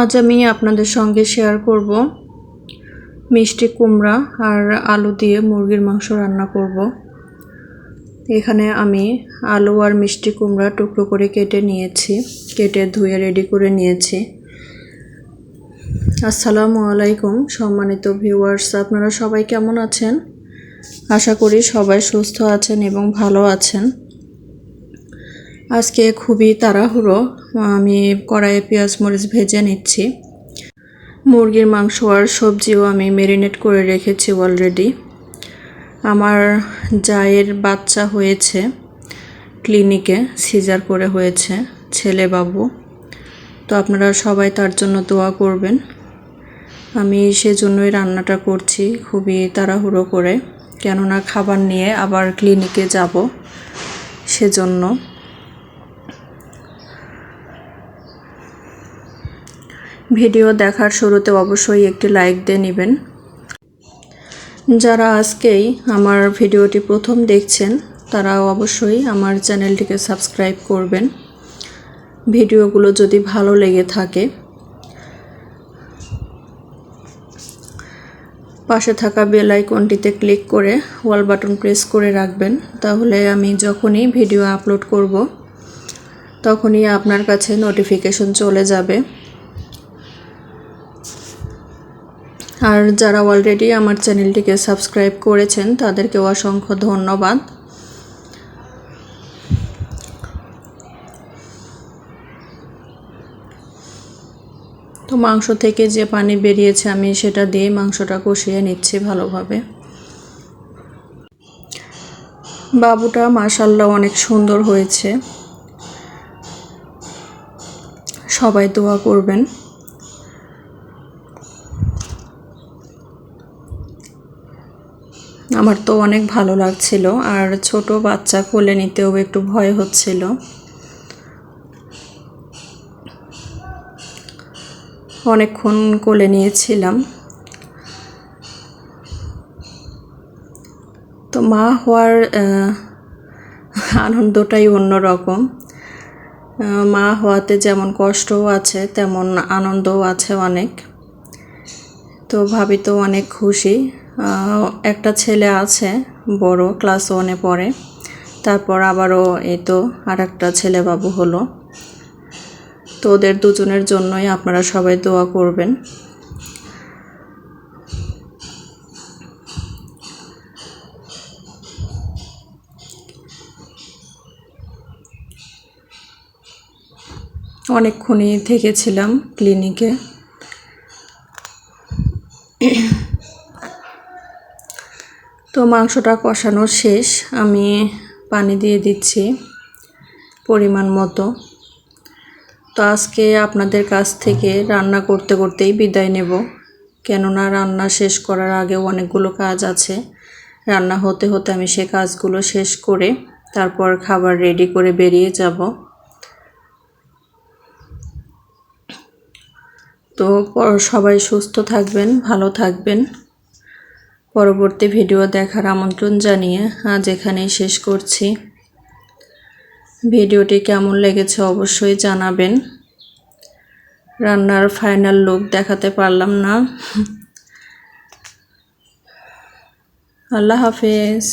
আজ আমি আপনাদের সঙ্গে শেয়ার করব মিষ্টি কুমড়া আর আলু দিয়ে মুরগির মাংস রান্না করব। এখানে আমি আলু আর মিষ্টি কুমড়া টুকরো করে কেটে নিয়েছি, কেটে ধুয়ে রেডি করে নিয়েছি। আসসালামু আলাইকুম, সম্মানিত ভিউয়ার্স আপনারা সবাই কেমন আছেন? আশা করি সবাই সুস্থ আছেন এবং ভালো আছেন। আজকে খুবই তাড়াহুড়ো। আমি কড়াইয়ে পেঁয়াজ, মরিচ ভেজে নিচ্ছি। মুরগির মাংস আর সবজিও আমি ম্যারিনেট করে রেখেছি অলরেডি আমার জায়ের বাচ্চা হয়েছে ক্লিনিকে সিজার করে হয়েছে ছেলে বাবু। তো আপনারা সবাই তার জন্য দোয়া করবেন। আমি সেজন্যই রান্নাটা করছি খুবই তাড়াহুড়ো করে। কেননা খাবার নিয়ে আবার ক্লিনিকে যাব সেজন্য। ভিডিও দেখার শুরুতে অবশ্যই একটি লাইক দিয়ে নেবেন। যারা আজকেই আমার ভিডিওটি প্রথম দেখছেন তারা অবশ্যই আমার চ্যানেলটিকে সাবস্ক্রাইব করবেন। ভিডিওগুলো যদি ভালো লেগে থাকে, পাশে থাকা বেল আইকনটিতে ক্লিক করে ওয়াল বাটন প্রেস করে রাখবেন। তাহলে আমি যখনই ভিডিও আপলোড করব, তখনই আপনার কাছে নোটিফিকেশন চলে যাবে। আর যারা অলরেডি আমার চ্যানেলটিকে সাবস্ক্রাইব করেছেন তাদেরকে অসংখ্য ধন্যবাদ। তো মাংস থেকে যে পানি বেরিয়েছে আমি সেটা দিয়ে মাংসটা কষিয়ে নিচ্ছি ভালোভাবে। বাবুটা মাশাল্লাহ অনেক সুন্দর হয়েছে। সবাই দোয়া করবেন। আমার তো অনেক ভালো লাগছিল, আর ছোট বাচ্চা কোলে নিতেও একটু ভয় হচ্ছিল। অনেকক্ষণ কোলে নিয়েছিলাম। তো মা হওয়ার আনন্দটাই অন্যরকম। মা হওয়াতে যেমন কষ্টও আছে, তেমন আনন্দও আছে অনেক। তো ভাবি তো অনেক খুশি। একটা ছেলে আছে, বড় ক্লাস ওয়ানে পড়ে। তারপর আবারও এই তো আর একটা ছেলে বাবু হলো। তো ওদের দুজনের জন্যই আপনারা সবাই দোয়া করবেন। অনেকক্ষণই থেকেছিলাম ক্লিনিকে তো মাংসটা কষানো শেষ। আমি পানি দিয়ে দিচ্ছি পরিমাণ মতো। তো আজকে আপনাদের কাছ থেকে রান্না করতে করতেই বিদায় নেব। কেননা রান্না শেষ করার আগেও অনেকগুলো কাজ আছে। রান্না হতে হতে আমি সে কাজগুলো শেষ করে তারপর খাবার রেডি করে বেরিয়ে যাব। তো সবাই সুস্থ থাকবেন, ভালো থাকবেন। পরবর্তী ভিডিও দেখার আমন্ত্রণ জানিয়ে আজ এখানেই শেষ করছি। ভিডিওটি কেমন লেগেছে অবশ্যই জানাবেন। রান্নার ফাইনাল লুক দেখাতে পারলাম না। আল্লাহ হাফেজ।